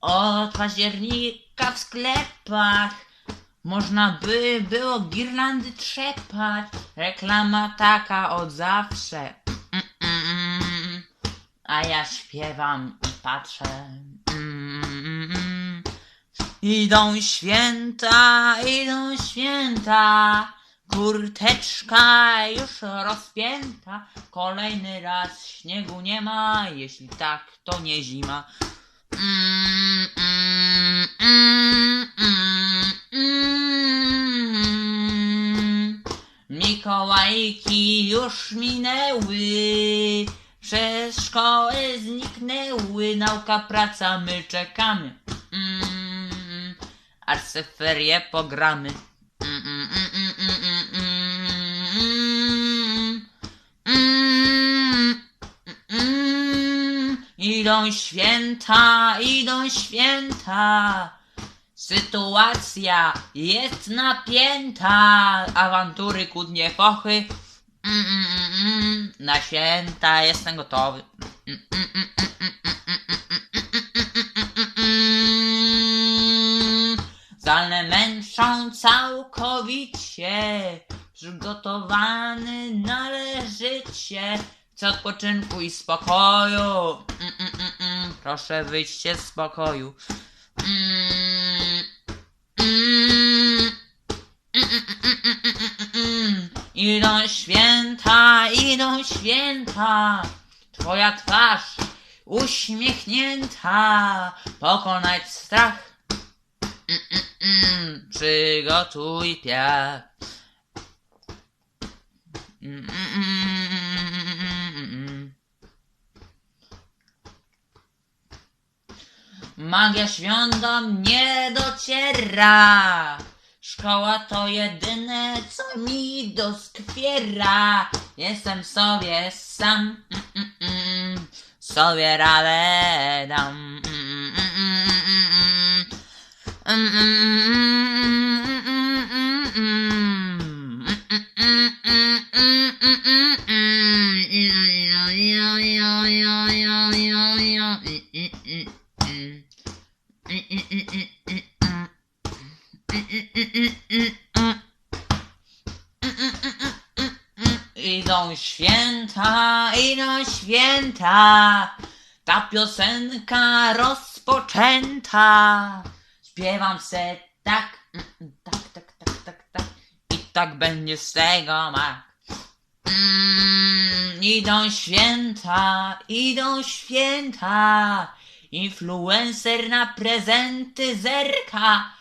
Od października w sklepach można by było girlandy trzepać. Reklama taka od zawsze. A ja śpiewam i patrzę. Idą święta, idą święta. Kurteczka już rozpięta. Kolejny raz śniegu nie ma. Jeśli tak, to nie zima. Mikołajki już minęły. Przez szkołę zniknęły. Nauka, praca, my czekamy. Mm, ferie pogramy. Idą święta, idą święta. Sytuacja jest napięta. Awantury, kłótnie, fochy. Mm, na święta jestem gotowy. Mm, Zalne męczą całkowicie. Przygotowany należycie. Chcę odpoczynku i spokoju. Mm, mm, mm, mm. Proszę wyjście z spokoju. Idą święta, idą święta. Twoja twarz uśmiechnięta. Pokonać strach. Mm, mm. Przygotuj piach. Mm, mm, mm, mm. Magia świąt do mnie dociera. Szkoła to jedyne, co mi doskwiera. Jestem sobie sam, mm, mm, mm. sobie radę dam. Mm, mm, mm, mm, Idą święta, idą święta. Ta piosenka rozpoczęta. Śpiewam se tak, tak, tak, tak, tak, tak. I tak będzie z tego mak. Mm, idą święta, idą święta. Influencer na prezenty zerka.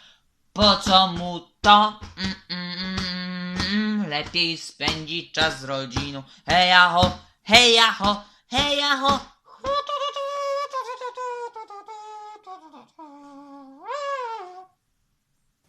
Po co mu to? Mm, mm, mm, mm. Lepiej spędzić czas z rodziną. Heja ho, heja ho, heja ho.